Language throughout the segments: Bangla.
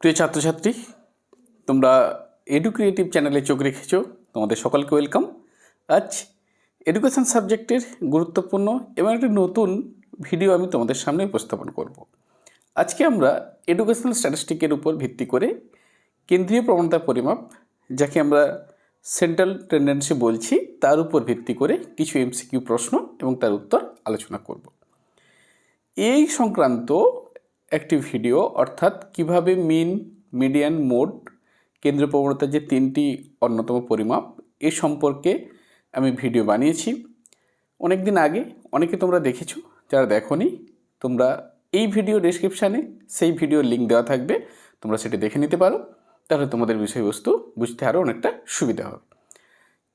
প্রিয় ছাত্রছাত্রী, তোমরা এডু ক্রিয়েটিভ চ্যানেলে চোখ রেখেছ, তোমাদের সকলকে ওয়েলকাম আজ এডুকেশন সাবজেক্টের গুরুত্বপূর্ণ এবং একটি নতুন ভিডিও আমি তোমাদের সামনে উপস্থাপন করব। আজকে আমরা এডুকেশনাল স্ট্যাটিস্টিকের উপর ভিত্তি করে কেন্দ্রীয় প্রবণতা পরিমাপ, যাকে আমরা সেন্ট্রাল টেন্ডেন্সি বলছি, তার উপর ভিত্তি করে কিছু এমসিকিউ প্রশ্ন এবং তার উত্তর আলোচনা করব। এই সংক্রান্ত একটি ভিডিও অর্থাৎ কীভাবে মিন মিডিয়ান মোড কেন্দ্র প্রবণতার যে তিনটি অন্যতম পরিমাপ, এ সম্পর্কে আমি ভিডিও বানিয়েছি। অনেক দিন আগে অনেকে তোমরা দেখেছ, যারা দেখোনি, তোমরা এই ভিডিও ডেসক্রিপশানে সেই ভিডিওর লিঙ্ক দেওয়া থাকবে, তোমরা সেটি দেখে নিতে পারো। তাহলে তোমাদের বিষয়বস্তু বুঝতে আরও অনেকটা সুবিধা হবে।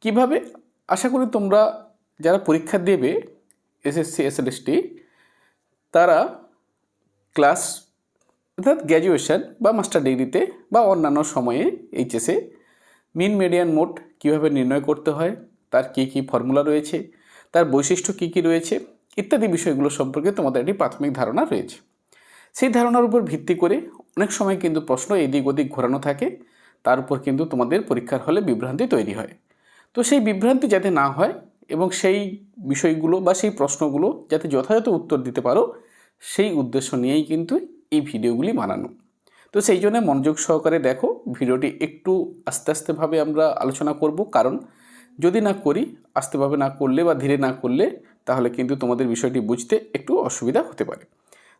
কীভাবে? আশা করি তোমরা যারা পরীক্ষা দেবে এসএসসি এসএলএসটি তারা ক্লাস, অর্থাৎ গ্র্যাজুয়েশন বা মাস্টার ডিগ্রিতে বা অন্যান্য সময়ে এইচএসে মিন মিডিয়ান মোড কীভাবে নির্ণয় করতে হয়, তার কী কী ফর্মুলা রয়েছে, তার বৈশিষ্ট্য কী কী রয়েছে, ইত্যাদি বিষয়গুলো সম্পর্কে তোমাদের একটি প্রাথমিক ধারণা রয়েছে। সেই ধারণার উপর ভিত্তি করে অনেক সময় কিন্তু প্রশ্ন এদিক ওদিক ঘোরানো থাকে, তার উপর কিন্তু তোমাদের পরীক্ষার হলে বিভ্রান্তি তৈরি হয়। তো সেই বিভ্রান্তি যাতে না হয় এবং সেই বিষয়গুলো বা সেই প্রশ্নগুলো যাতে যথাযথ উত্তর দিতে পারো সেই উদ্দেশ্য নিয়েই কিন্তু এই ভিডিওগুলি বানানো। তো সেই জন্য মনোযোগ সহকারে দেখো, ভিডিওটি একটু আস্তে আস্তেভাবে আমরা আলোচনা করব। কারণ যদি না করি, আস্তেভাবে না করলে বা ধীরে না করলে তাহলে কিন্তু তোমাদের বিষয়টি বুঝতে একটু অসুবিধা হতে পারে।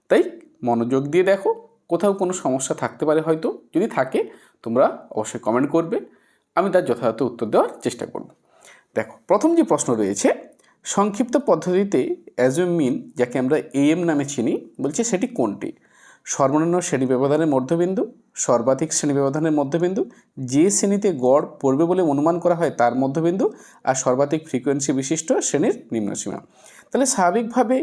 তাই মনোযোগ দিয়ে দেখো, কোথাও কোনো সমস্যা থাকতে পারে হয়তো, যদি থাকে তোমরা অবশ্যই কমেন্ট করবে, আমি তার যথাযথ উত্তর দেওয়ার চেষ্টা করব। দেখো, প্রথম যে প্রশ্ন রয়েছে সংক্ষিপ্ত পদ্ধতিতে অ্যাজুম মিন যাকে আমরা এএম নামে চিনি, বলছে সেটি কোনটি? সর্বনিম্ন শ্রেণি ব্যবধানের মধ্যবিন্দু, সর্বাধিক শ্রেণি ব্যবধানের মধ্যবিন্দু, যে শ্রেণীতে গড় পড়বে বলে অনুমান করা হয় তার মধ্যবিন্দু, আর সর্বাধিক ফ্রিকোয়েন্সি বিশিষ্ট শ্রেণির নিম্নসীমা। তাহলে স্বাভাবিকভাবে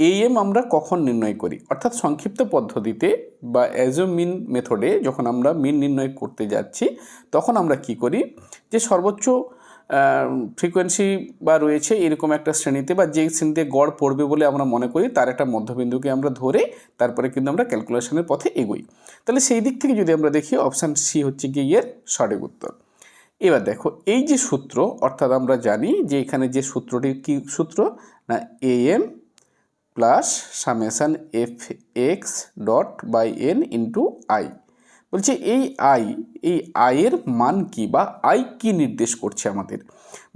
এএম আমরা কখন নির্ণয় করি? অর্থাৎ সংক্ষিপ্ত পদ্ধতিতে বা অ্যাজো মিন মেথডে যখন আমরা মিন নির্ণয় করতে যাচ্ছি, তখন আমরা কি করি? যে সর্বোচ্চ ফ্রিকোয়েন্সি বা রয়েছে এরকম একটা শ্রেণীতে বা যে শ্রেণীতে গড় পড়বে বলে আমরা মনে করি, তার একটা মধ্যবিন্দুকে আমরা ধরে তারপরে কিন্তু আমরা ক্যালকুলেশনের পথে এগোই। তাহলে সেই দিক থেকে যদি আমরা দেখি অপশান সি হচ্ছে কি এর সঠিক উত্তর। এবার দেখো, এই যে সূত্র, অর্থাৎ আমরা জানি যে এখানে যে সূত্রটি কি সূত্র? না a m plus summation f x dot by n into i বলছে, এই আই, এই আয়ের মান কি বা আই কি নির্দেশ করছে আমাদের?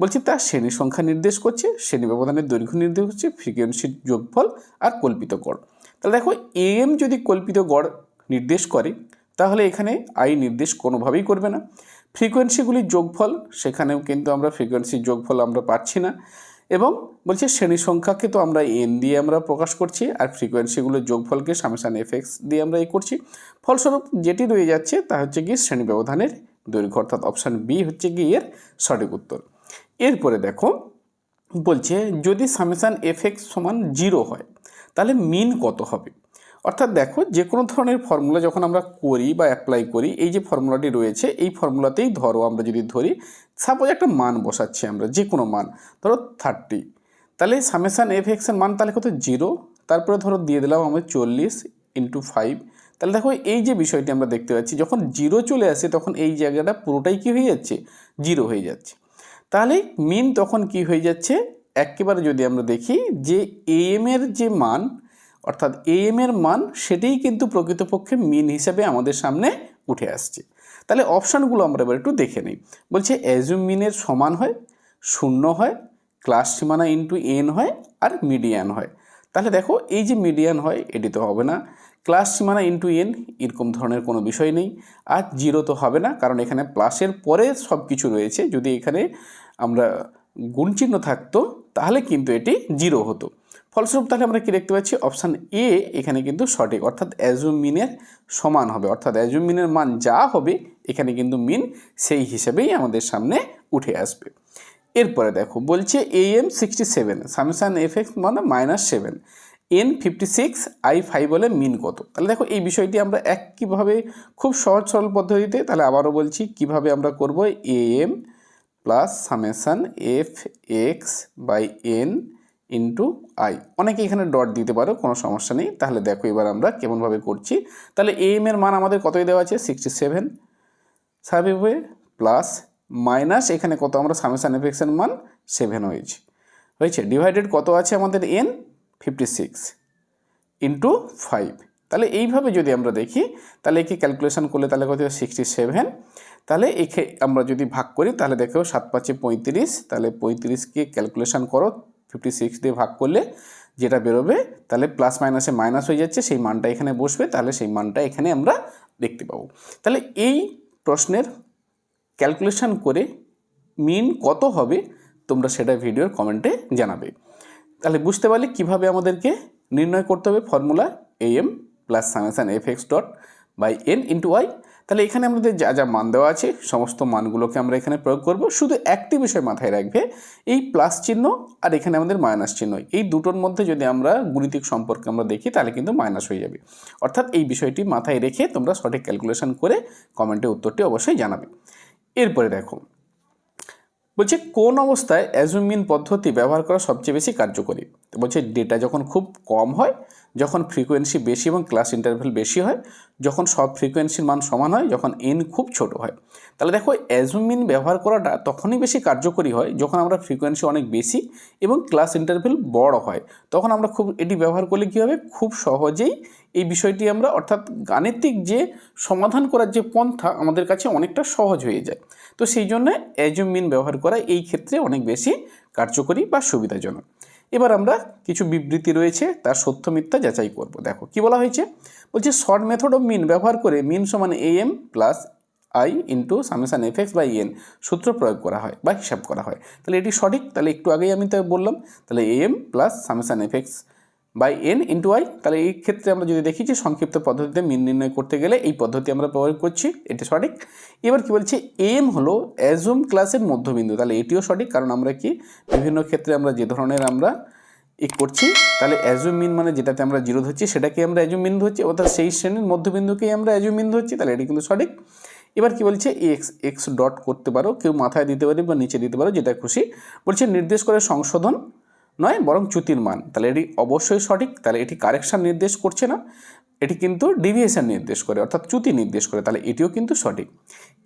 বলছে তার শ্রেণি সংখ্যা নির্দেশ করছে, শ্রেণি ব্যবধানের দৈর্ঘ্য নির্দেশ করছে ফ্রিকোয়েন্সির যোগফল আর কল্পিত গড়। তাহলে দেখো, এম যদি কল্পিত গড় নির্দেশ করে, তাহলে এখানে আই নির্দেশ কোনোভাবেই করবে না। ফ্রিকোয়েন্সিগুলির যোগফল, সেখানেও কিন্তু আমরা ফ্রিকোয়েন্সির যোগফল আমরা পাচ্ছি না। এবং বলছে শ্রেণি সংখ্যাকে তো আমরা এন দিয়ে আমরা প্রকাশ করছি আর ফ্রিকোয়েন্সিগুলোর যোগফলকে সামেশান এফএক্স দিয়ে আমরা এ করছি। ফলস্বরূপ যেটি রয়ে যাচ্ছে তা হচ্ছে কি শ্রেণি ব্যবধানের দৈর্ঘ্য, অর্থাৎ অপশান বি হচ্ছে কি এর সঠিক উত্তর। এরপরে দেখো, বলছে যদি সামেশান এফএক্স সমান জিরো হয়, তাহলে মিন কত হবে? অর্থাৎ দেখো যে কোনো ধরনের ফর্মুলা যখন আমরা করি বা অ্যাপ্লাই করি, এই যে ফর্মুলাটি রয়েছে, এই ফর্মুলাতেই ধরো আমরা যদি ধরি সাপোজ একটা মান বসাচ্ছি আমরা, যে কোনো মান, ধরো থার্টি তাহলে সামেশান এফ এক্সের মান তাহলে কত? জিরো তারপরে ধরো দিয়ে দিলাম আমরা চল্লিশ ইন্টু ফাইভ তাহলে দেখো এই যে বিষয়টি আমরা দেখতে পাচ্ছি, যখন জিরো চলে আসে, তখন এই জায়গাটা পুরোটাই কি হয়ে যাচ্ছে? জিরো হয়ে যাচ্ছে। তাহলে মিন তখন কি হয়ে যাচ্ছে? একেবারে যদি আমরা দেখি যে এম এর যে মান অর্থাৎ এম এর মান সেটাই কিন্তু প্রকৃতপক্ষে মিন হিসেবে আমাদের সামনে উঠে আসছে। তাহলে অপশানগুলো আমরা এবার একটু দেখে নিই। বলছে অ্যাজুম মিনের সমান হয়, শূন্য হয় ক্লাস সীমানা ইন্টু এন হয় আর মিডিয়ান হয়। তাহলে দেখো এই যে মিডিয়ান হয়, এটি তো হবে না। ক্লাস সীমানা ইন্টু এন এরকম ধরনের কোনো বিষয় নেই। আর জিরো তো হবে না, কারণ এখানে প্লাসের পরে সব কিছু রয়েছে। যদি এখানে আমরা গুণচিহ্ন থাকতো, তাহলে কিন্তু এটি জিরো হতো। ফলস্বরূপ তাহলে আমরা কি দেখতে পাচ্ছি? অপশান এ এখানে কিন্তু সঠিক। অর্থাৎ অ্যাজুম মিনের সমান হবে। অর্থাৎ অ্যাজুম মিনের মান যা হবে, এখানে কিন্তু মিন সেই হিসেবেই আমাদের সামনে উঠে আসবে। এরপরে দেখো, বলছে a m sixty seven summation f x মানে minus seven n fifty six i five বলে মিন কত? তাহলে দেখো, এই বিষয়টি আমরা এক কীভাবে খুব সহজ সরল পদ্ধতিতে তাহলে আবারও বলছি কীভাবে আমরা করব? A m plus summation f x by n into i অনেকে এখানে ডট দিতে পারো, কোনো সমস্যা নেই। তাহলে দেখো এবার আমরা কেমনভাবে করছি। তাহলে এম এর মান আমাদের কতই দেওয়া আছে? সিক্সটি সেভেন স্বাভাবিকভাবে প্লাস মাইনাস এখানে কত? আমরা সামেশান এফেক্সের মান সেভেন হয়েছে। হয়েছে? ডিভাইডেড কত আছে আমাদের n fifty six into five তাহলে এইভাবে যদি আমরা দেখি, তাহলে একে ক্যালকুলেশন করলে তাহলে কত? সিক্সটি সেভেন তাহলে একে আমরা যদি ভাগ করি, তাহলে দেখো সাত পাঁচে পঁয়ত্রিশ। তাহলে পঁয়ত্রিশকে ক্যালকুলেশন করো ফিফটি সিক্স দিয়ে ভাগ করলে যেটা বেরোবে, তাহলে প্লাস মাইনাসে মাইনাস হয়ে যাচ্ছে, সেই মানটা এখানে বসবে, তাহলে সেই মানটা এখানে আমরা দেখতে পাবো। তাহলে এই প্রশ্নের ক্যালকুলেশন করে মিন কত হবে, তোমরা সেটা ভিডিওর কমেন্টে জানাবে। তাহলে বুঝতে পারলে কীভাবে আমাদেরকে নির্ণয় করতে হবে formula a m plus summation f x dot by n into y তাহলে এখানে আমাদের যা যা মান দেওয়া আছে, সমস্ত মানগুলোকে আমরা এখানে প্রয়োগ করব। শুধু একটি বিষয় মাথায় রাখবে, এই প্লাস চিহ্ন আর এখানে আমাদের মাইনাস চিহ্ন। এই দুটোর মধ্যে যদি আমরা গুণিতিক সম্পর্কে আমরা দেখি, তাহলে কিন্তু মাইনাস হয়ে যাবে। অর্থাৎ এই বিষয়টি মাথায় রেখে তোমরা সঠিক ক্যালকুলেশন করে কমেন্টে উত্তরটি অবশ্যই জানাবে। এরপরে দেখো, বলছে কোন অবস্থায় অ্যাজুমিন পদ্ধতি ব্যবহার করা সবচেয়ে বেশি কার্যকরী? বলছে ডেটা যখন খুব কম হয়, যখন ফ্রিকোয়েন্সি বেশি এবং ক্লাস ইন্টারভেল বেশি হয়, যখন সব ফ্রিকোয়েন্সির মান সমান হয়, যখন এন খুব ছোট হয়। তাহলে দেখো অ্যাজুমিন ব্যবহার করাটা তখনই বেশি কার্যকরী হয় যখন আমরা ফ্রিকোয়েন্সি অনেক বেশি এবং ক্লাস ইন্টারভেল বড় হয়। তখন আমরা খুব, এটি ব্যবহার করলে কী হবে? খুব সহজেই এই বিষয়টি আমরা অর্থাৎ গাণিতিক যে সমাধান করার যে পন্থা আমাদের কাছে অনেকটা সহজ হয়ে যায়। তো সেই জন্য অ্যাজুমিন ব্যবহার করা এই ক্ষেত্রে অনেক বেশি কার্যকরী বা সুবিধাজনক। এবার আমরা কিছু বিবৃতি রয়েছে, তার সত্য মিথ্যা যাচাই করব। দেখো, কি বলা হয়েছে? বলছে, শর্ট মেথড অফ মিন ব্যবহার করে মিন সমান a m plus i into summation f x by n সূত্র প্রয়োগ করা হয় বা হিসাব করা হয়। তাহলে এটি সঠিক? তাহলে একটু আগেই আমি তো বললাম, তাহলে a m plus summation f x by n into i, তাহলে এই ক্ষেত্রে আমরা যদি দেখি যে সংক্ষিপ্ত পদ্ধতিতে মিন নির্ণয় করতে গেলে এই পদ্ধতি আমরা ব্যবহার করছি, এটি সঠিক। এবার কি বলছে, এম হলো অ্যাজুম ক্লাসের মধ্যবিন্দু, তাহলে এটিও সঠিক, কারণ আমরা কি বিভিন্ন ক্ষেত্রে আমরা যে ধরনের আমরা ই করছি, তাহলে অ্যাজুম মিন মানে যেটাতে আমরা জিরো ধরছি সেটাকে আমরা অ্যাজুম মিন ধরছি, অর্থাৎ সেই শ্রেণির মধ্যবিন্দুকেই আমরা অ্যাজুম মিন ধরছি, তাহলে এটি কিন্তু সঠিক। এবার কি বলছে, এক্স এক্স ডট করতে পারো, কেউ মাথায় দিতে পারে বা নিচে দিতে পারো, যেটা খুশি। বলছে, নির্দেশ করে সংশোধন নয়, বরং চ্যুতির মান। তাহলে এটি অবশ্যই সঠিক। তাহলে এটি কারেকশান নির্দেশ করছে না। এটি কিন্তু ডিভিয়েশন নির্দেশ করে, অর্থাৎ চ্যুতি নির্দেশ করে। তাহলে এটিও কিন্তু সঠিক।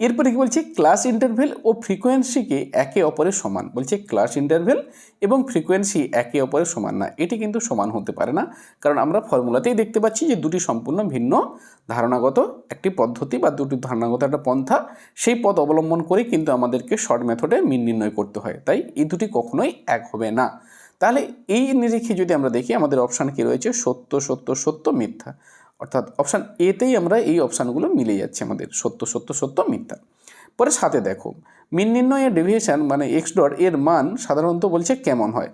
এরপরে কি বলছে? ক্লাস ইন্টারভেল ও ফ্রিকোয়েন্সিকে একে অপরের সমান। বলছে ক্লাস ইন্টারভেল এবং ফ্রিকোয়েন্সি একে অপরের সমান না। এটি কিন্তু সমান হতে পারে না। কারণ আমরা ফর্মুলাতেই দেখতে পাচ্ছি যে দুটি সম্পূর্ণ ভিন্ন। ধারণাগত একটি পদ্ধতি বা দুটি ধারণাগত একটা পন্থা, সেই পথ অবলম্বন করে কিন্তু আমাদেরকে শর্ট মেথডে মিন নির্ণয় করতে হয়। তাই এই দুটি কখনোই এক হবে না। তাহলে এই নিরিখে যদি আমরা দেখি, আমাদের অপশান কি রয়েছে? সত্য সত্য সত্য, মিথ্যা। অর্থাৎ অপশান এতেই আমরা এই অপশানগুলো মিলে যাচ্ছে আমাদের। সত্য সত্য সত্য, মিথ্যা। পরে সাথে দেখো, মিন নির্ণয়ের ডেভিয়েশন মানে এক্স ডট এর মান সাধারণত বলছে কেমন হয়?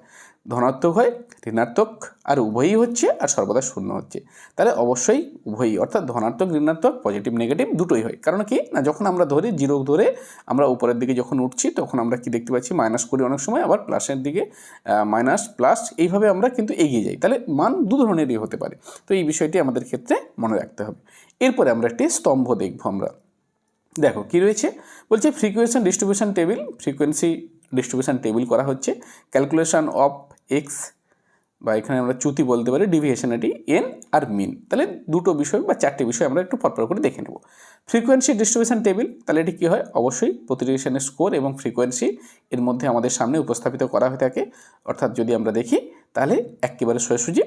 ধনাত্মক হয়, ঋণাত্মক, আর উভয়ই হচ্ছে, আর সর্বদা শূন্য হচ্ছে। তাহলে অবশ্যই উভয়ই, অর্থাৎ ধনাত্মক, ঋণাত্মক পজিটিভ নেগেটিভ দুটোই হয়। কারণ কি? না, যখন আমরা ধরি জিরো ধরে আমরা উপরের দিকে যখন উঠছি, তখন আমরা কি দেখতে পাচ্ছি? মাইনাস করি অনেক সময়, আবার প্লাসের দিকে মাইনাস প্লাস এইভাবে আমরা কিন্তু এগিয়ে যাই। তাহলে মান দু ধরনেরই হতে পারে। তো এই বিষয়টি আমাদের ক্ষেত্রে মনে রাখতে হবে। এরপরে আমরা একটি স্তম্ভ দেখব আমরা। দেখো, কি রয়েছে? বলছে frequency distribution table frequency distribution table করা হচ্ছে। ক্যালকুলেশন অফ এক্স বা এখানে আমরা চ্যুতি বলতে পারি ডিভিয়েশন এটি এন আর মিন তাহলে দুটো বিষয় বা চারটে বিষয় আমরা একটু পরপর করে দেখে নেব। ফ্রিকোয়েন্সি ডিস্ট্রিবিউশন টেবিল তাহলে এটি কী হয়? অবশ্যই প্রতিডিভিশনের স্কোর এবং ফ্রিকোয়েন্সি এর মধ্যে আমাদের সামনে উপস্থাপিত করা হয়ে থাকে। অর্থাৎ যদি আমরা দেখি, তাহলে একেবারে সোজাসুজি।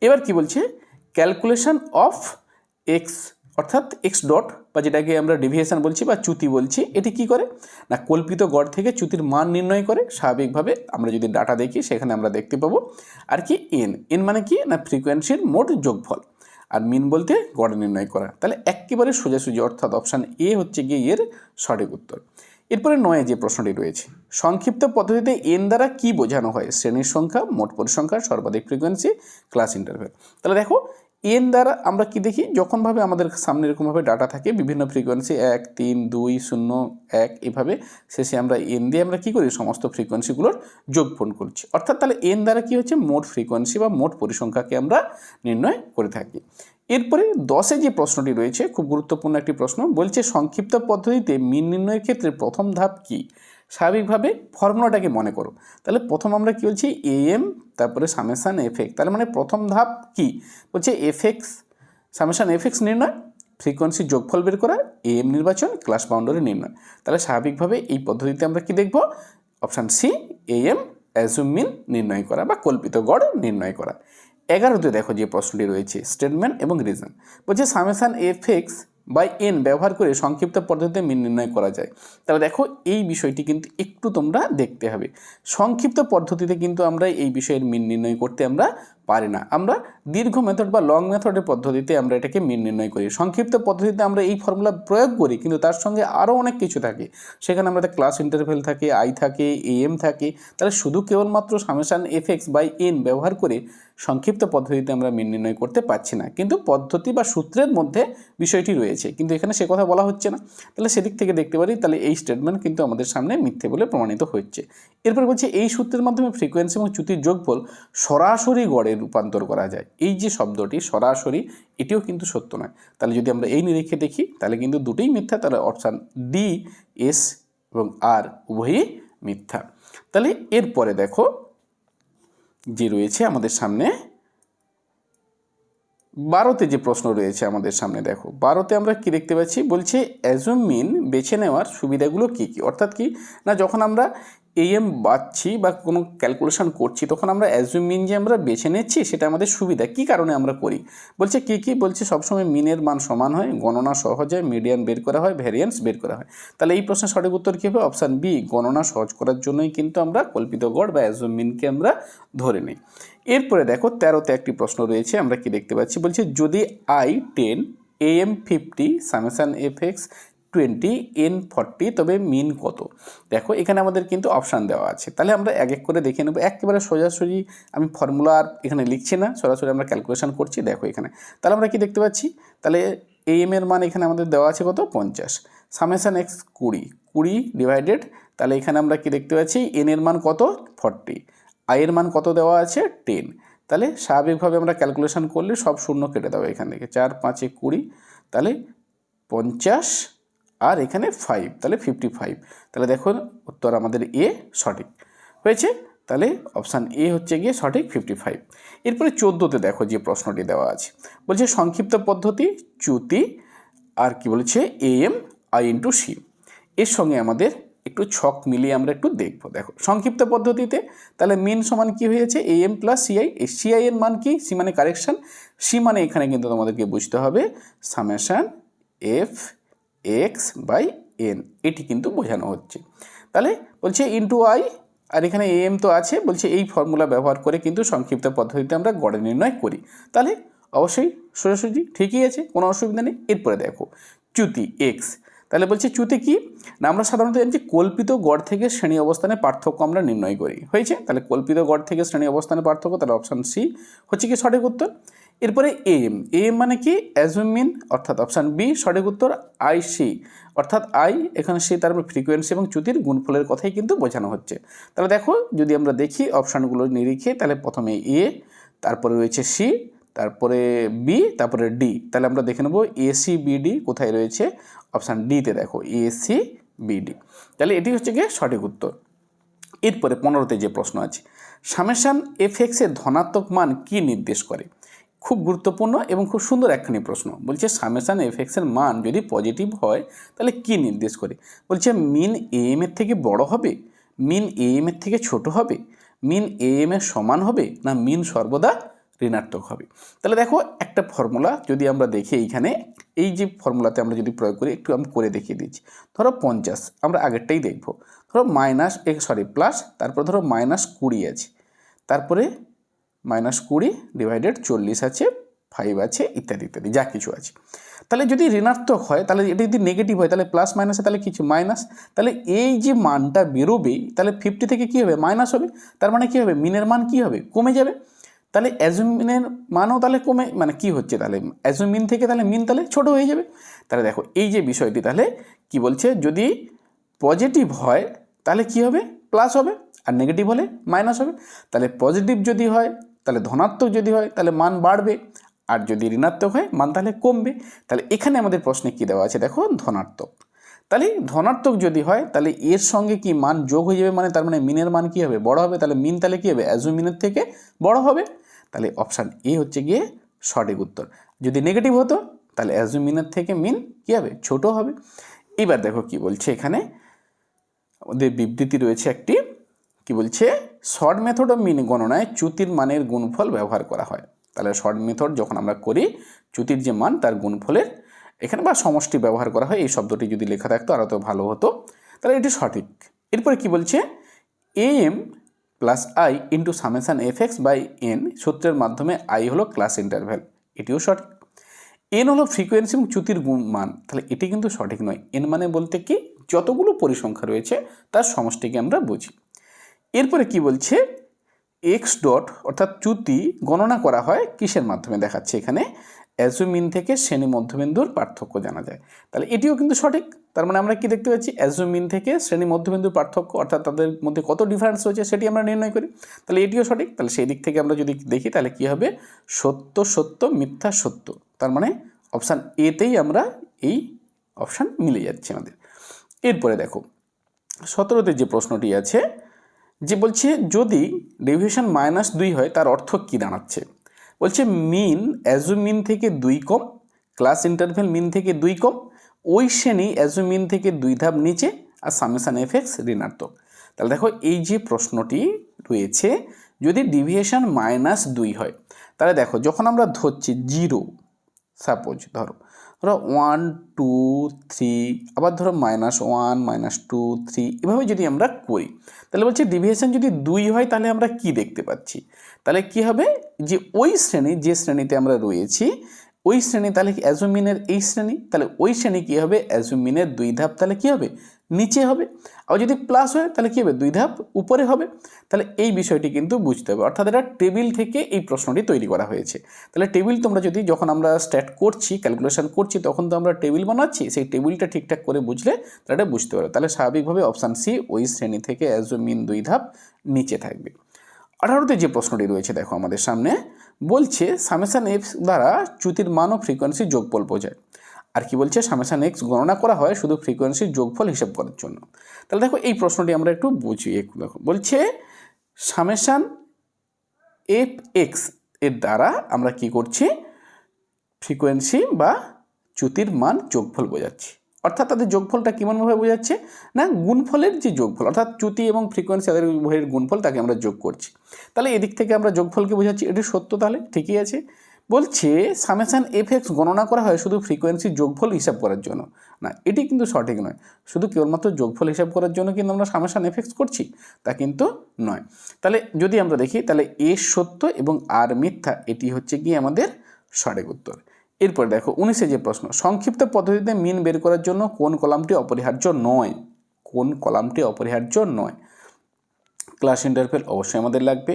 এবার কি বলছে? ক্যালকুলেশন অফ এক্স অর্থাৎ এক্স ডট বা যেটাকে আমরা ডেভিয়েশন বলছি বা চ্যুতি বলছি, এটি কি করে? না, কল্পিত গড় থেকে চ্যুতির মান নির্ণয় করে স্বাভাবিকভাবে আমরা যদি ডাটা দেখি, সেখানে আমরা দেখতে পাবো, আর কি এন এন মানে কি? না ফ্রিকোয়েন্সির মোট যোগফল। আর মিন বলতে গড় নির্ণয় করা। তাহলে একেবারে সোজাসুজি, অর্থাৎ অপশান এ হচ্ছে গিয়ে এর সঠিক উত্তর। এরপরে নয় যে প্রশ্নটি রয়েছে, সংক্ষিপ্ত পদ্ধতিতে এন দ্বারা কি বোঝানো হয়? শ্রেণির সংখ্যা, মোট পরিসংখ্যা, সর্বাধিক ফ্রিকোয়েন্সি ক্লাস ইন্টারভেল তাহলে দেখো এন দ্বারা আমরা কি দেখি? যখনভাবে আমাদের সামনে এরকমভাবে ডাটা থাকে, বিভিন্ন ফ্রিকোয়েন্সি এক, তিন, দুই, শূন্য, এক, এভাবে শেষে আমরা এন দিয়ে আমরা কী করি? সমস্ত ফ্রিকোয়েন্সিগুলোর যোগফল করছি। অর্থাৎ তাহলে এন দ্বারা কী হচ্ছে? মোট ফ্রিকোয়েন্সি বা মোট পরিসংখ্যাকে আমরা নির্ণয় করে থাকি। এরপরে দশে যে প্রশ্নটি রয়েছে, খুব গুরুত্বপূর্ণ একটি প্রশ্ন, বলছে সংক্ষিপ্ত পদ্ধতিতে মিন নির্ণয়ের ক্ষেত্রে প্রথম ধাপ কি? স্বাভাবিকভাবে ফর্মুলাটাকে মনে করো। তাহলে প্রথম আমরা কী বলছি? এ এম তারপরে সামেশান এফ এক্স। তাহলে মানে প্রথম ধাপ কি? বলছে f x, summation f x নির্ণয় ফ্রিকোয়েন্সি যোগফল বের করা এ এম নির্বাচন ক্লাস বাউন্ডারি নির্ণয়। তাহলে স্বাভাবিকভাবে এই পদ্ধতিতে আমরা কি দেখব? Option c a m assumed mean নির্ণয় করা বা কল্পিত গড় নির্ণয় করা। এগারোতে দেখো যে প্রশ্নটি রয়েছে স্টেটমেন্ট এবং রিজন বলছে summation f x by n ব্যবহার করে সংক্ষিপ্ত পদ্ধতিতে মিন নির্ণয় করা যায়। তাহলে দেখো এই বিষয়টি কিন্তু একটু তোমরা দেখতে হবে। সংক্ষিপ্ত পদ্ধতিতে কিন্তু আমরা এই বিষয়ের মিন নির্ণয় করতে আমরা পারি না। আমরা দীর্ঘ মেথড বা লং মেথডের পদ্ধতিতে আমরা এটাকে মিন নির্ণয় করি। সংক্ষিপ্ত পদ্ধতিতে আমরা এই ফর্মুলা প্রয়োগ করি, কিন্তু তার সঙ্গে আরও অনেক কিছু থাকে। সেখানে আমাদের ক্লাস ইন্টারভেল থাকে আই থাকে এম থাকে। তাহলে শুধু কেবলমাত্র summation f x by n ব্যবহার করে সংক্ষিপ্ত পদ্ধতিতে আমরা মিন নির্ণয় করতে পারছি না। কিন্তু পদ্ধতি বা সূত্রের মধ্যে বিষয়টি রয়েছে। কিন্তু এখানে সে কথা বলা হচ্ছে না। তাহলে সেদিক থেকে দেখতে পারি, তাহলে এই স্টেটমেন্ট কিন্তু আমাদের সামনে মিথ্যে বলে প্রমাণিত হচ্ছে। এরপর বলছে, এই সূত্রের মাধ্যমে ফ্রিকোয়েন্সি এবং চ্যুতির যোগফল সরাসরি গড়ে রূপান্তর করা যায়। এই যে শব্দটি সরাসরি, এটিও কিন্তু সত্য নয়। তাহলে যদি আমরা এই নিরিখে দেখি, তাহলে কিন্তু দুটোই মিথ্যা, তাহলে অপশান ডি এস এবং আর উভয়ই মিথ্যা। তাহলে এরপরে দেখো, যে রয়েছে আমাদের সামনে, বারোতে যে প্রশ্ন রয়েছে আমাদের সামনে দেখো, বারোতে আমরা কি দেখতে পাচ্ছি? বলছে অ্যাজুমিন বেছে নেওয়ার সুবিধাগুলো কি কি? অর্থাৎ কি, না যখন আমরা এএম বাচ্ছি বা কোনো ক্যালকুলেশন করছি, তখন আমরা অ্যাজুমিন যে আমরা বেছে নিচ্ছি সেটা আমাদের সুবিধা। কি কারণে আমরা করি? বলছে কি কি? বলছে সবসময় মিনের মান সমান হয়, গণনা সহজে মিডিয়ান বের করা হয় ভ্যারিয়েন্স বের করা হয়। তাহলে এই প্রশ্নের সঠিক উত্তর কী হবে? অপশান বি গণনা সহজ করার জন্যই কিন্তু আমরা কল্পিত গড় বা অ্যাজুমিনকে আমরা ধরে নিই। এরপরে দেখো, তেরোতে একটি প্রশ্ন রয়েছে, আমরা কি দেখতে পাচ্ছি? বলছে যদি i ten a m fifty summation f x twenty, n forty, তবে মিন কত? দেখো, এখানে আমাদের কিন্তু অপশান দেওয়া আছে। তাহলে আমরা এক এক করে দেখে নেব। একেবারে সোজাসুজি আমি ফর্মুলা আর এখানে লিখছি না। সরাসরি আমরা ক্যালকুলেশন করছি, দেখো এখানে। তাহলে আমরা কি দেখতে পাচ্ছি? তাহলে এম এর মান এখানে আমাদের দেওয়া আছে কত? পঞ্চাশ। সামেশান এক্স কুড়ি। কুড়ি ডিভাইডেড, তাহলে এখানে আমরা কি দেখতে পাচ্ছি? এন এর মান কত? ফর্টি। আয়ের মান কত দেওয়া আছে? টেন। তাহলে স্বাভাবিকভাবে আমরা ক্যালকুলেশন করলে সব শূন্য কেটে দেবো এখান থেকে। চার, পাঁচে কুড়ি। তাহলে পঞ্চাশ আর এখানে ফাইভ তাহলে ফিফটি ফাইভ তাহলে দেখুন, উত্তর আমাদের এ সঠিক। হয়েছে? তাহলে অপশান এ হচ্ছে গিয়ে সঠিক ফিফটি ফাইভ এরপরে চোদ্দোতে দেখো যে প্রশ্নটি দেওয়া আছে। বলছে সংক্ষিপ্ত পদ্ধতি, চ্যুতি, আর কি বলছে a m i into c এর সঙ্গে আমাদের একটু ছক মিলিয়ে আমরা একটু দেখব। দেখো, সংক্ষিপ্ত পদ্ধতিতে, তাহলে মিন সমান কি হয়েছে? A m plus c i এই সিআই এর মান কি? সি মানে কারেকশান সি মানে এখানে কিন্তু তোমাদেরকে বুঝতে হবে summation f x by n এটি কিন্তু বোঝানো হচ্ছে। তাহলে বলছে ইন্টু আই আর এখানে এম তো আছে, বলছে এই ফর্মুলা ব্যবহার করে কিন্তু সংক্ষিপ্ত পদ্ধতিতে আমরা গড়ে নির্ণয় করি। তাহলে অবশ্যই সোজাসুজি ঠিকই আছে, কোনো অসুবিধা নেই। এরপরে দেখো, চ্যুতি এক্স তাহলে বলছে চ্যুতি কি? না, আমরা সাধারণত জানি যে কল্পিত গড় থেকে শ্রেণি অবস্থানে পার্থক্য আমরা নির্ণয় করি। হয়েছে? তাহলে কল্পিত গড় থেকে শ্রেণি অবস্থানে পার্থক্য, তাহলে অপশান সি হচ্ছে কি সঠিক উত্তর? এরপরে এম এম মানে কি? অ্যাজুমিন অর্থাৎ অপশান বি সঠিক উত্তর আই সি অর্থাৎ আই এখানে সি তারপর ফ্রিকোয়েন্সি এবং চ্যুতির গুণফলের কথাই কিন্তু বোঝানো হচ্ছে। তাহলে দেখো, যদি আমরা দেখি অপশানগুলো নিরিখে, তাহলে প্রথমে এ তারপরে রয়েছে সি তারপরে বি তারপরে ডি তাহলে আমরা দেখে নেব এসি বিডি কোথায় রয়েছে? অপশান ডিতে দেখো এসি বিডি তাহলে এটি হচ্ছে গিয়ে সঠিক উত্তর। এরপরে পনেরোতে যে প্রশ্ন আছে, সামেশান এফ এক্সের ধনাত্মক মান কি নির্দেশ করে? খুব গুরুত্বপূর্ণ এবং খুব সুন্দর একখানি প্রশ্ন। বলছে, সামেশান এফ এক্সের মান যদি পজিটিভ হয়, তাহলে কি নির্দেশ করে? বলছে, মিন এম এর থেকে বড় হবে? মিন এম এর থেকে ছোট হবে? মিন এম এর সমান হবে? না মিন সর্বদা ঋণাত্মক হবে? তাহলে দেখো, একটা ফর্মুলা যদি আমরা দেখি এইখানে, এই যে ফর্মুলাতে আমরা যদি প্রয়োগ করি, একটু আমি করে দেখিয়ে দিচ্ছি। ধরো পঞ্চাশ, আমরা আগেরটাই দেখব। ধরো মাইনাস সরি প্লাস তারপর ধরো মাইনাস কুড়ি আছে। তারপরে মাইনাস কুড়ি ডিভাইডেড চল্লিশ আছে ফাইভ আছে, ইত্যাদি ইত্যাদি, যা কিছু আছে। তাহলে যদি ঋণাত্মক হয়, তাহলে এটা যদি নেগেটিভ হয়, তাহলে প্লাস মাইনাসে তাহলে কিছু মাইনাস তাহলে এই যে মানটা বেরোবে, তাহলে ফিফটি থেকে কী হবে? মাইনাস হবে। তার মানে কী হবে? মিনের মান কী হবে? কমে যাবে। তাহলে অ্যাজুমিনের মানও তাহলে কমে মানে কি হচ্ছে তাহলে? অ্যাজুমিন থেকে তাহলে মিন তাহলে ছোট হয়ে যাবে। তাহলে দেখো, এই যে বিষয়টি তাহলে কি বলছে? যদি পজিটিভ হয়, তাহলে কি হবে? প্লাস হবে। আর নেগেটিভ হলে মাইনাস হবে। তাহলে পজিটিভ যদি হয় তাহলে ধনাত্মক যদি হয়, তাহলে মান বাড়বে। আর যদি ঋণাত্মক হয়, মান তাহলে কমবে। তাহলে এখানে আমাদের প্রশ্নে কী দেওয়া আছে? দেখো, ধনাত্মক। তাহলে ধনাত্মক যদি হয়, তাহলে এর সঙ্গে কি মান যোগ হয়ে যাবে? মানে তার মানে মিনের মান কি হবে? বড় হবে। তাহলে মিন তাহলে কি হবে? অ্যাজুমিনের থেকে বড় হবে। তাহলে অপশান এ হচ্ছে গিয়ে সঠিক উত্তর। যদি নেগেটিভ হতো, তাহলে অ্যাজুমিনের থেকে মিন কী হবে? ছোট হবে। এবার দেখো কি বলছে এখানে। আমাদের বিবৃতি রয়েছে একটি, কি বলছে? শর্ট মেথড অফ মিন গণনায় চ্যুতির মানের গুণফল ব্যবহার করা হয়। তাহলে শর্ট মেথড যখন আমরা করি, চ্যুতির যে মান তার গুণফলের এখানে বা সমষ্টি ব্যবহার করা হয়, এই শব্দটি যদি লেখা থাকতো আরও তো ভালো হতো। তাহলে এটি সঠিক। এরপরে কি বলছে? A m plus i into summation f x by n সূত্রের মাধ্যমে আই হলো ক্লাস ইন্টারভ্যাল এটিও সঠিক। এন হলো ফ্রিকোয়েন্সি এবং চ্যুতির গুণ মান। তাহলে এটি কিন্তু সঠিক নয়। এন মানে বলতে কি? যতগুলো পরিসংখ্যা রয়েছে, তার সমষ্টিকে আমরা বুঝি। এরপরে কি বলছে? এক্স ডট অর্থাৎ চ্যুতি, গণনা করা হয় কিসের মাধ্যমে দেখাচ্ছে এখানে? অ্যাজুমিন থেকে শ্রেণি মধ্যবিন্দুর পার্থক্য জানা যায়। তাহলে এটিও কিন্তু সঠিক। তার মানে আমরা কি দেখতে পাচ্ছি? অ্যাজুমিন থেকে শ্রেণি মধ্যবিন্দুর পার্থক্য, অর্থাৎ তাদের মধ্যে কত ডিফারেন্স রয়েছে সেটি আমরা নির্ণয় করি। তাহলে এটিও সঠিক। তাহলে সেই দিক থেকে আমরা যদি দেখি, তাহলে কি হবে? সত্য সত্য, মিথ্যা, সত্য। তার মানে অপশান এতেই আমরা এই অপশান মিলে যাচ্ছে আমাদের। এরপরে দেখো, সতেরোতে যে প্রশ্নটি আছে যে বলছে, যদি ডেভিয়েশন মাইনাস দুই হয়, তার অর্থ কী দাঁড়াচ্ছে? বলছে মিন অ্যাজুমিন থেকে দুই কম ক্লাস ইন্টারভেল মিন থেকে দুই কম, ওই শ্রেণি অ্যাজুমিন থেকে দুই ধাপ নিচে আর সামেশান এফেক্স ঋণাত্মক। তাহলে দেখো, এই যে প্রশ্নটি রয়েছে, যদি ডিভিয়েশন মাইনাস দুই হয়, তাহলে দেখো, যখন আমরা ধরছি জিরো সাপোজ ধরো ধরো ওয়ান টু থ্রি আবার ধরো minus one minus two three এভাবে যদি আমরা করি, তাহলে বলছি ডিভিয়েশন যদি দুই হয়, তাহলে আমরা কি দেখতে পাচ্ছি? তাহলে কি হবে? যে ওই শ্রেণি, যে শ্রেণীতে আমরা রয়েছি, ওই শ্রেণি তাহলে কি অ্যাজুমিনের এই শ্রেণি? তাহলে ওই শ্রেণি কী হবে? অ্যাজুমিনের দুই ধাপ, তাহলে কী হবে? নিচে হবে। আর যদি প্লাস হয়, তাহলে কী হবে? দুই ধাপ উপরে হবে। তাহলে এই বিষয়টি কিন্তু বুঝতে হবে। অর্থাৎ এটা টেবিল থেকে এই প্রশ্নটি তৈরি করা হয়েছে। তাহলে টেবিল তোমরা যদি যখন আমরা স্ট্যাট করছি ক্যালকুলেশন করছি, তখন তো আমরা টেবিল বানাচ্ছি। সেই টেবিলটা ঠিকঠাক করে বুঝলে তাহলে এটা বুঝতে পারবে তাহলে স্বাভাবিকভাবে অপশান সি ওই শ্রেণি থেকে অ্যাজ মিন দুই ধাপ নিচে থাকবে। আঠারোতে যে প্রশ্নটি রয়েছে, দেখো আমাদের সামনে। বলছে সামেশান এক্স দ্বারা চ্যুতির মান ও ফ্রিকোয়েন্সি যোগফল বোঝায়। আর কি বলছে? সামেশান এক্স গণনা করা হয় শুধু ফ্রিকোয়েন্সির যোগফল হিসাব করার জন্য। তাহলে দেখো, এই প্রশ্নটি আমরা একটু বুঝি। দেখো, বলছে সামেশান এফ এক্সের দ্বারা আমরা কি করছি? ফ্রিকোয়েন্সি বা চ্যুতির মান যোগফল বোঝাচ্ছি। অর্থাৎ তাদের যোগফলটা কেমনভাবে বোঝাচ্ছে? না, গুণফলের যে যোগফল, অর্থাৎ চ্যুতি এবং ফ্রিকোয়েন্সি তাদের উভয়ের গুণফল তাকে আমরা যোগ করছি। তাহলে এদিক থেকে আমরা যোগফলকে বোঝাচ্ছি, এটি সত্য তাহলে? ঠিকই আছে। বলছে, সামেশান এফেক্স গণনা করা হয় শুধু ফ্রিকোয়েন্সি যোগফল হিসাব করার জন্য। না, এটি কিন্তু সঠিক নয়। শুধু কেবলমাত্র যোগফল হিসাব করার জন্য কিন্তু আমরা সামেশান এফেক্স করছি, তা কিন্তু নয়। তাহলে যদি আমরা দেখি, তাহলে এ সত্য এবং আর মিথ্যা, এটি হচ্ছে কি আমাদের সঠিক উত্তর। এরপর দেখো, উনিশে যে প্রশ্ন, সংক্ষিপ্ত পদ্ধতিতে মিন বের করার জন্য কোন কলামটি অপরিহার্য নয়? কোন কলামটি অপরিহার্য নয়? ক্লাস ইন্টারভেল অবশ্যই আমাদের লাগবে।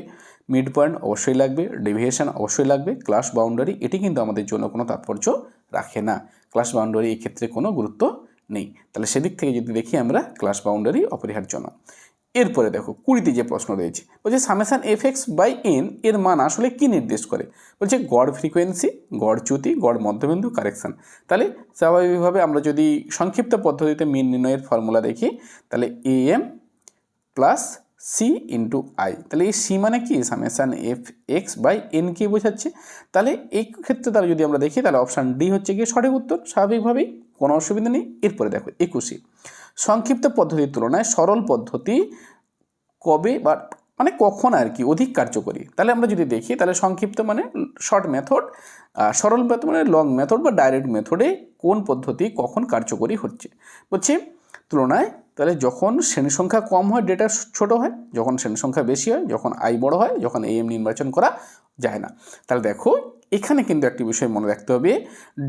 মিড পয়েন্ট অবশ্যই লাগবে, ডেভিয়েশন অবশ্যই লাগবে, ক্লাস বাউন্ডারি এটি কিন্তু আমাদের জন্য কোনো তাৎপর্য রাখে না। ক্লাস বাউন্ডারি এক্ষেত্রে কোনো গুরুত্ব নেই। তাহলে সেদিক থেকে যদি দেখি আমরা ক্লাস বাউন্ডারি অপরিহার্য না এরপরে দেখো, কুড়িতে যে প্রশ্ন রয়েছে, বলছে summation f x by n এর মান আসলে কি নির্দেশ করে? বলছে গড় ফ্রিকোয়েন্সি, গড় চ্যুতি, গড় মধ্যবিন্দু কারেকশান। তাহলে স্বাভাবিকভাবে আমরা যদি সংক্ষিপ্ত পদ্ধতিতে মিন নির্ণয়ের ফর্মুলা দেখি, তাহলে a m plus c into i তাহলে এই সি মানে কি? Summation f x by n কে বোঝাচ্ছে। তাহলে এই ক্ষেত্রে তাহলে যদি আমরা দেখি, তাহলে অপশান ডি হচ্ছে গিয়ে সঠিক উত্তর। স্বাভাবিকভাবেই কোনো অসুবিধা নেই। এরপরে দেখো, একুশে। সংক্ষিপ্ত পদ্ধতির তুলনায় সরল পদ্ধতি কবে বা মানে কখন আর কি অধিক কার্যকরী? তাহলে আমরা যদি দেখি, তাহলে সংক্ষিপ্ত মানে শর্ট মেথড সরল মেথড মানে লং মেথড বা ডাইরেক্ট মেথডে কোন পদ্ধতি কখন কার্যকরী হচ্ছে? বলছে তুলনায় তাহলে যখন শ্রেণি সংখ্যা কম হয় ডেটা ছোট হয়, যখন শ্রেণি সংখ্যা বেশি হয়, যখন আই বড় হয়, যখন এম নির্বাচন করা যায় না। তাহলে দেখো, এখানে কিন্তু একটি বিষয় মনে রাখতে হবে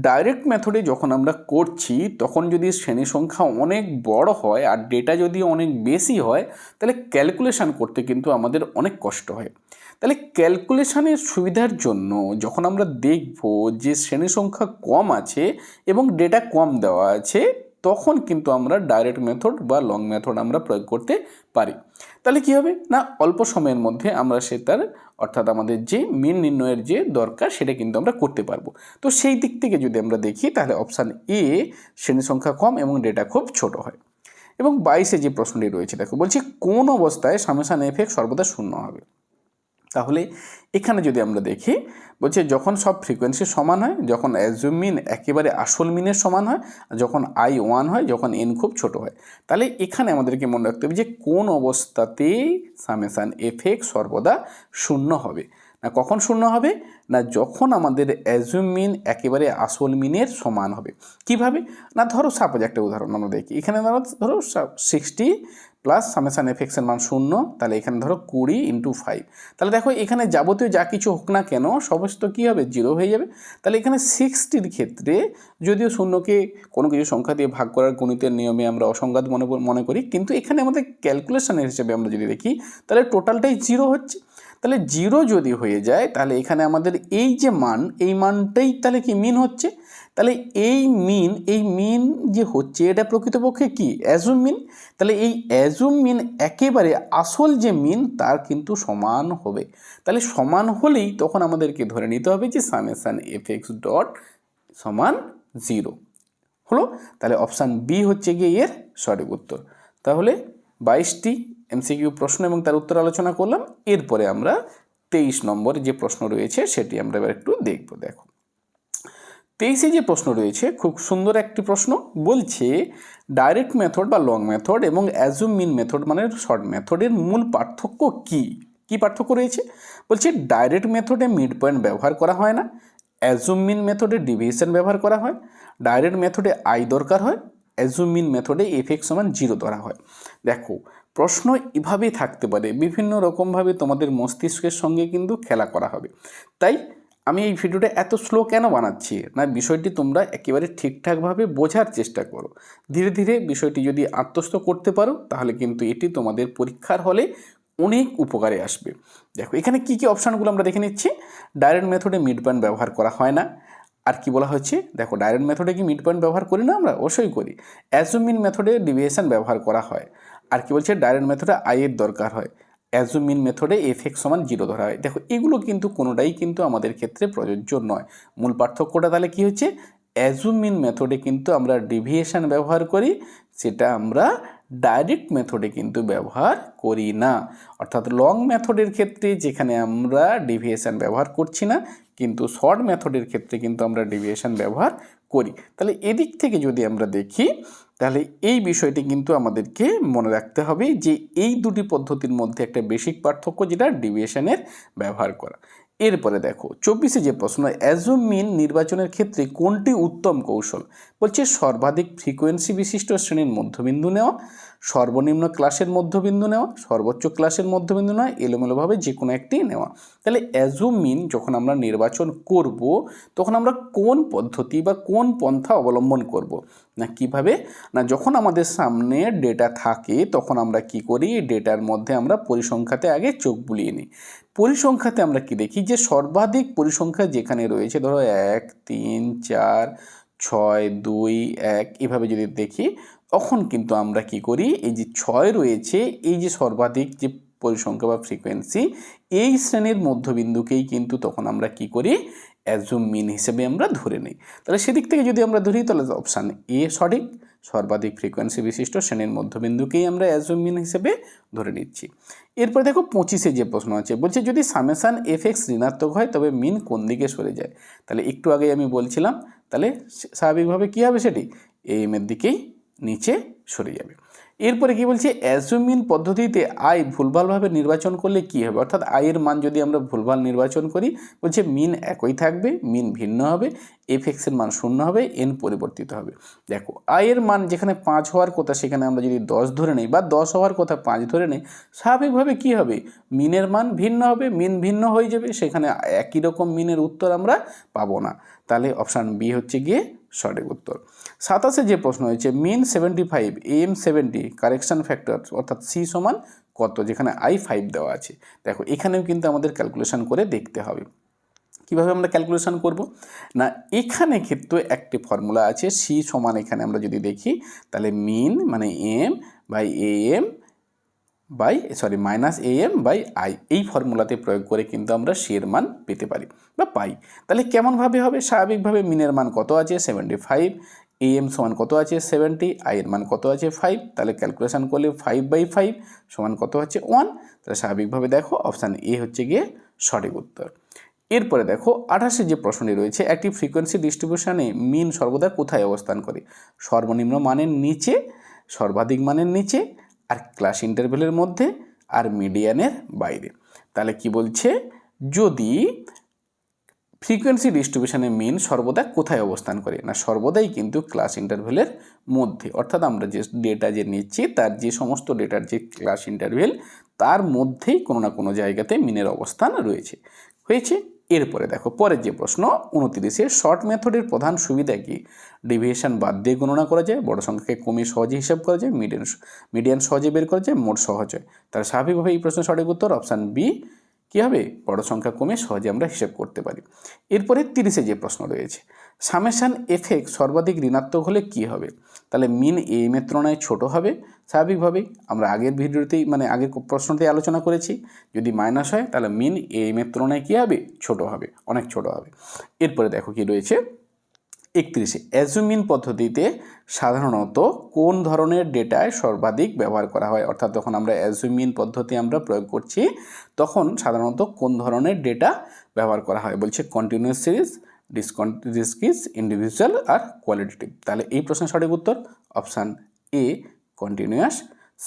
ডাইরেক্ট মেথডে যখন আমরা করছি, তখন যদি শ্রেণি সংখ্যা অনেক বড় হয় আর ডেটা যদি অনেক বেশি হয়, তাহলে ক্যালকুলেশান করতে কিন্তু আমাদের অনেক কষ্ট হয়। তাহলে ক্যালকুলেশানের সুবিধার জন্য যখন আমরা দেখব যে শ্রেণি সংখ্যা কম আছে এবং ডেটা কম দেওয়া আছে তখন কিন্তু আমরা ডাইরেক্ট মেথড বা লং মেথড আমরা প্রয়োগ করতে পারি। তাহলে কী হবে? না, অল্প সময়ের মধ্যে আমরা সে তার অর্থাৎ আমাদের যে মিন নির্ণয়ের যে দরকার, সেটা কিন্তু আমরা করতে পারব। তো সেই দিক থেকে যদি আমরা দেখি, তাহলে অপশান এ শ্রেণি সংখ্যা কম এবং ডেটা খুব ছোট হয়। এবং বাইশে যে প্রশ্নটি রয়েছে, দেখো, বলছি কোন অবস্থায় সামেশান এফেক্ট সর্বদা শূন্য হবে। তাহলে এখানে যদি আমরা দেখি বলছে যখন সব ফ্রিকোয়েন্সি সমান হয়, যখন অ্যাজুম মিন একেবারে আসল মিনের সমান হয়, যখন আই ওয়ান হয়, যখন এন খুব ছোট হয়। তাহলে এখানে আমাদেরকে মনে রাখতে হবে যে কোন অবস্থাতে সামেশান এফেক্ট সর্বদা শূন্য হবে। না কখন শূন্য হবে? না যখন আমাদের অ্যাজুম মিন একেবারে আসল মিনের সমান হবে। কীভাবে? না ধরো সাপোজ একটা উদাহরণ আমরা দেখি। এখানে ধরো ধরো সিক্সটি প্লাস সামেশান এফেক্সের মান শূন্য, তাহলে এখানে ধরো কুড়ি ইন্টু ফাইভ তাহলে দেখো এখানে যাবতীয় যা কিছু হোক না কেন, সমস্ত কী হবে? জিরো হয়ে যাবে। তাহলে এখানে সিক্সটির ক্ষেত্রে যদিও শূন্যকে কোনো কিছু সংখ্যা দিয়ে ভাগ করার গণিতের নিয়মে আমরা অসংঘাত মনে মনে করি, কিন্তু এখানে আমাদের ক্যালকুলেশনের হিসেবে আমরা যদি দেখি, তাহলে টোটালটাই জিরো হচ্ছে। তাহলে জিরো যদি হয়ে যায়, তাহলে এখানে আমাদের এই যে মান, এই মানটাই তাহলে কি মিন হচ্ছে? তাহলে এই মিন এই মিন যে হচ্ছে এটা প্রকৃতপক্ষে কি? অ্যাজুম মিন তাহলে এই অ্যাজুম মিন একেবারে আসল যে মিন তার কিন্তু সমান হবে। তাহলে সমান হলেই তখন আমাদেরকে ধরে নিতে হবে যে সামেশান এফ এক্স ডট সমান জিরো হলো? তাহলে অপশান বি হচ্ছে গিয়ে এর সঠিক উত্তর। তাহলে বাইশটি এমসিকিউ প্রশ্ন এবং তার উত্তর আলোচনা করলাম। এরপরে আমরা তেইশ নম্বর যে প্রশ্ন রয়েছে, সেটি আমরা এবার একটু দেখব। দেখো। তেইশে যে প্রশ্ন রয়েছে, খুব সুন্দর একটি প্রশ্ন বলছে ডাইরেক্ট মেথড বা লং মেথড এবং অ্যাজুম মিন মেথড মানে শর্ট মেথডের মূল পার্থক্য কি? কি পার্থক্য রয়েছে? বলছে ডাইরেক্ট মেথডে মিড পয়েন্ট ব্যবহার করা হয় না অ্যাজুম মিন মেথডে ডিভিশন ব্যবহার করা হয় ডাইরেক্ট মেথডে আই দরকার হয় অ্যাজুম মিন মেথডে এফেক্ট সমান জিরো ধরা হয়। দেখো, প্রশ্ন এভাবেই থাকতে পারে, বিভিন্ন রকমভাবে তোমাদের মস্তিষ্কের সঙ্গে কিন্তু খেলা করা হবে। তাই আমি এই ভিডিওটা এত স্লো কেন বানাচ্ছি? না, বিষয়টি তোমরা একেবারে ঠিকঠাকভাবে বোঝার চেষ্টা করো। ধীরে ধীরে বিষয়টি যদি আত্মস্থ করতে পারো, তাহলে কিন্তু এটি তোমাদের পরীক্ষার হলে অনেক উপকারে আসবে। দেখো, এখানে কি কি অপশানগুলো আমরা দেখে নিচ্ছি। ডাইরেক্ট মেথডে মিড পয়েন্ট ব্যবহার করা হয় না। আর কি বলা হচ্ছে? দেখো ডাইরেক্ট মেথডে কি মিড পয়েন্ট ব্যবহার করি না আমরা? অবশ্যই করি। অ্যাজুমিন মেথডে ডিভিয়েশন ব্যবহার করা হয়। আর কি বলছে? ডাইরেক্ট মেথডে আইয়ের দরকার হয়। অ্যাজুমিন মেথডে এফ এক্স সমান জিরো ধরা হয়। দেখো, এগুলো কিন্তু কোনোটাই কিন্তু আমাদের ক্ষেত্রে প্রযোজ্য নয়। মূল পার্থক্যটা তাহলে কী হচ্ছে? অ্যাজুমিন মেথডে কিন্তু আমরা ডিভিয়েশন ব্যবহার করি, সেটা আমরা ডাইরেক্ট মেথডে কিন্তু ব্যবহার করি না। অর্থাৎ লং মেথডের ক্ষেত্রে যেখানে আমরা ডিভিয়েশন ব্যবহার করছি না, কিন্তু শর্ট মেথডের ক্ষেত্রে কিন্তু আমরা ডিভিয়েশন ব্যবহার করি। তাহলে এদিক থেকে যদি আমরা দেখি তাহলে এই বিষয়টি কিন্তু আমাদেরকে মনে রাখতে হবে যে এই দুটি পদ্ধতির মধ্যে একটা বেসিক পার্থক্য যেটা ডিভিয়েশনের ব্যবহার করা। এরপরে দেখো, চব্বিশে যে প্রশ্ন অ্যাজুম মিন নির্বাচনের ক্ষেত্রে কোনটি উত্তম কৌশল? বলছে সর্বাধিক ফ্রিকোয়েন্সি বিশিষ্ট শ্রেণির মধ্যবিন্দু নেওয়া। সর্বনিম্ন ক্লাসের মধ্যবিন্দু নেওয়া, সর্বোচ্চ ক্লাসের মধ্যবিন্দু নেওয়া এলোমেলোভাবে যে কোনো একটি নেওয়া। তাহলে অ্যাজুম মিন যখন আমরা নির্বাচন করব, তখন আমরা কোন পদ্ধতি বা কোন পন্থা অবলম্বন করব? না কীভাবে? না যখন আমাদের সামনে ডেটা থাকে, তখন আমরা কি করি? ডেটার মধ্যে আমরা পরিসংখ্যাতে আগে চোখ বুলিয়ে নিই। পরিসংখ্যাতে আমরা কি দেখি? যে সর্বাধিক পরিসংখ্যা যেখানে রয়েছে, ধরো এক, তিন, চার, ছয়, দুই, এক, এভাবে যদি দেখি তখন কিন্তু আমরা কি করি, এই যে ছয় রয়েছে, এই যে সর্বাধিক যে পরিসংখ্যা বা ফ্রিকোয়েন্সি এই শ্রেণির মধ্যবিন্দুকেই কিন্তু তখন আমরা কি করি অ্যাজুম মিন হিসেবে আমরা ধরে নিই। তাহলে সেদিক থেকে যদি আমরা ধরি, তাহলে অপশান এ সঠিক, সর্বাধিক ফ্রিকোয়েন্সি বিশিষ্ট শ্রেণির মধ্যবিন্দুকেই আমরা অ্যাজুম মিন হিসেবে ধরে নিচ্ছি। এরপর দেখো পঁচিশে যে প্রশ্ন আছে, বলছে যদি সামেশান এফ এক্স ঋণাত্মক হয়, তবে মিন কোন দিকে সরে যায়? তাহলে একটু আগে আমি বলছিলাম, তাহলে স্বাভাবিকভাবে কী হবে সেটি? এম এর দিকেই নিচে সরে যাবে। এরপরে কি বলছে? অ্যাজুমিন পদ্ধতিতে আয় ভুলভালভাবে নির্বাচন করলে কি হবে? অর্থাৎ আয়ের মান যদি আমরা ভুলভাল নির্বাচন করি, বলছে মিন একই থাকবে মিন ভিন্ন হবে এফ এক্সের মান শূন্য হবে এন পরিবর্তিত হবে। দেখো আয়ের মান যেখানে পাঁচ হওয়ার কথা, সেখানে আমরা যদি দশ ধরে নিই বা দশ হওয়ার কথা পাঁচ ধরে নিই, স্বাভাবিকভাবে কি হবে? মিনের মান ভিন্ন হবে মিন ভিন্ন হয়ে যাবে, সেখানে একই রকম মিনের উত্তর আমরা পাবো না। তাহলে অপশান বি হচ্ছে গিয়ে সঠিক উত্তর। সাতাশে যে প্রশ্ন হয়েছে mean seventy five m seventy correction factor অর্থাৎ সি সমান কত, যেখানে আই ফাইভ দেওয়া আছে। দেখো, এখানেও কিন্তু আমাদের ক্যালকুলেশন করে দেখতে হবে। কীভাবে আমরা ক্যালকুলেশন করব? না, এখানে ক্ষেত্রে একটি ফর্মুলা আছে সি সমান এখানে আমরা যদি দেখি, তাহলে মিন মানে m by a m by sorry minus a m by i এই ফর্মুলাতে প্রয়োগ করে কিন্তু আমরা এর মান পেতে পারি, বা পাই। তাহলে কেমনভাবে হবে? স্বাভাবিকভাবে মিনের মান কত আছে? সেভেন্টি ফাইভ এ এম সমান কত আছে? সেভেন্টি আই এর মান কত আছে? ফাইভ তাহলে ক্যালকুলেশন করলে ফাইভ বাই ফাইভ সমান কত হচ্ছে? ওয়ান তাহলে স্বাভাবিকভাবে দেখো অপশান এ হচ্ছে গিয়ে সঠিক উত্তর। এরপরে দেখো আঠাশে যে প্রশ্নটি রয়েছে, একটি ফ্রিকোয়েন্সি ডিস্ট্রিবিউশনে মিন সর্বদা কোথায় অবস্থান করে? সর্বনিম্ন মানের নিচে, সর্বাধিক মানের নিচে, আর ক্লাস ইন্টারভেলের মধ্যে, আর মিডিয়ানের বাইরে। তাহলে কি বলছে? যদি ফ্রিকোয়েন্সি ডিস্ট্রিবিউশনে মিন সর্বদা কোথায় অবস্থান করে? না, সর্বদাই কিন্তু ক্লাস ইন্টারভেলের মধ্যে। অর্থাৎ আমরা যে ডেটা যে নিচ্ছি, তার যে সমস্ত ডেটার যে ক্লাস ইন্টারভেল তার মধ্যেই কোনো না কোনো জায়গাতে মিনের অবস্থান রয়েছে। হয়েছে? এরপরে দেখো, পরের যে প্রশ্ন, উনতিরিশে শর্ট মেথডের প্রধান সুবিধা কি? ডিভিয়েশন বাদ দিয়ে গণনা করা যায়, বড় সংখ্যাকে কমিয়ে সহজে হিসাব করা যায় মিডিয়ান মিডিয়ান সহজে বের করা যায়, মোট সহজ হয়। তার স্বাভাবিকভাবে এই প্রশ্নের সঠিক উত্তর অপশান বি কী হবে? বড় সংখ্যা কমে সহজে আমরা হিসেব করতে পারি। এরপরে তিরিশে যে প্রশ্ন রয়েছে, সামেশান এফেক্ট সর্বাধিক ঋণাত্মক হলে কি হবে? তাহলে মিন এম এর তুলনায় ছোটো হবে, স্বাভাবিকভাবেই। আমরা আগের ভিডিওতেই মানে আগের প্রশ্নতেই আলোচনা করেছি, যদি মাইনাস হয়, তাহলে মিন এম এর তুলনায় কী হবে? ছোট হবে, অনেক ছোট হবে। এরপরে দেখো কি রয়েছে একত্রিশে। অ্যাজুমিন পদ্ধতিতে সাধারণত কোন ধরনের ডেটায় সর্বাধিক ব্যবহার করা হয়? অর্থাৎ যখন আমরা অ্যাজুমিন পদ্ধতি আমরা প্রয়োগ করছি, তখন সাধারণত কোন ধরনের ডেটা ব্যবহার করা হয়? বলছে কন্টিনিউয়াস সিরিজ ডিসকন ডিসকন্টিনিউস ইন্ডিভিজুয়াল আর কোয়ালিটেটিভ তাহলে এই প্রশ্নের সঠিক উত্তর অপশান এ কন্টিনিউয়াস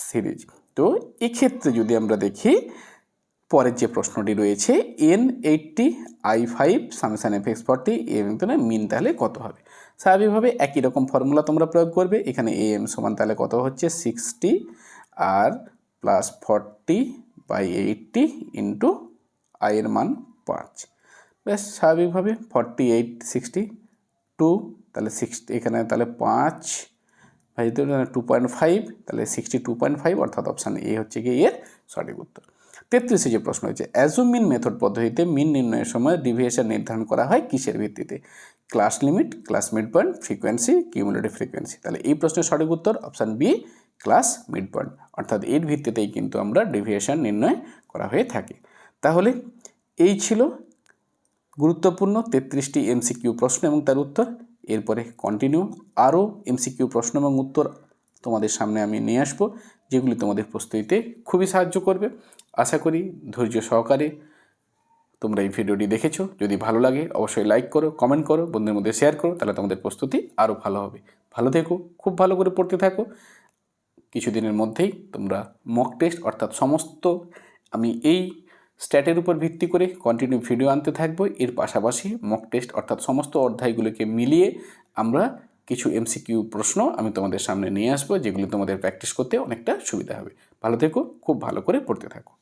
সিরিজ তো এক্ষেত্রে যদি আমরা দেখি পরের যে প্রশ্নটি রয়েছে n eighty i five summation f x forty m mean তাহলে কত হবে? স্বাভাবিকভাবে একই রকম ফর্মুলা তোমরা প্রয়োগ করবে, এখানে এ এম সমান তাহলে কত হচ্ছে? Sixty R plus forty by eighty into আইয়ের মান পাঁচ। ব্যাস, স্বাভাবিকভাবে ফর্টি এইট সিক্সটি টু তাহলে সিক্সটি এখানে তাহলে পাঁচ ভাই টু পয়েন্ট ফাইভ তাহলে সিক্সটি টু পয়েন্ট ফাইভ অর্থাৎ অপশান এ হচ্ছে গিয়ে এর সঠিক উত্তর। তেত্রিশে যে প্রশ্ন হয়েছে অ্যাজুম মিন মেথড পদ্ধতিতে মিন নির্ণয়ের সময় ডিভিয়েশন নির্ধারণ করা হয় কিসের ভিত্তিতে? Class limit class mid point frequency cumulative frequency তাহলে এই প্রশ্নের সঠিক উত্তর option b class mid point অর্থাৎ এর ভিত্তিতেই কিন্তু আমরা ডিভিয়েশন নির্ণয় করা হয়ে থাকে। তাহলে এই ছিল গুরুত্বপূর্ণ তেত্রিশটি এমসিকিউ প্রশ্ন এবং তার উত্তর। এরপরে কন্টিনিউ আরও এমসিকিউ প্রশ্ন এবং উত্তর তোমাদের সামনে আমি নিয়ে আসব, যেগুলি তোমাদের প্রস্তুতিতে খুবই সাহায্য করবে। আশা করি ধৈর্য সহকারে তোমরা এই ভিডিওটি দেখেছ। যদি ভালো লাগে, অবশ্যই লাইক করো কমেন্ট করো, বন্ধুদের মধ্যে শেয়ার করো, তাহলে তোমাদের প্রস্তুতি আরও ভালো হবে। ভালো থেকো, খুব ভালো করে পড়তে থাকো। কিছুদিনের মধ্যেই তোমরা মক টেস্ট অর্থাৎ সমস্ত আমি এই স্ট্যাটের উপর ভিত্তি করে কন্টিনিউ ভিডিও আনতে থাকব। এর পাশাপাশি মক টেস্ট অর্থাৎ সমস্ত অধ্যায়গুলোকে মিলিয়ে আমরা কিছু এমসিকিউ প্রশ্ন আমি তোমাদের সামনে নিয়ে আসব, যেগুলো তোমাদের প্র্যাকটিস করতে অনেকটা সুবিধা হবে। ভালো থেকো, খুব ভালো করে পড়তে থাকো।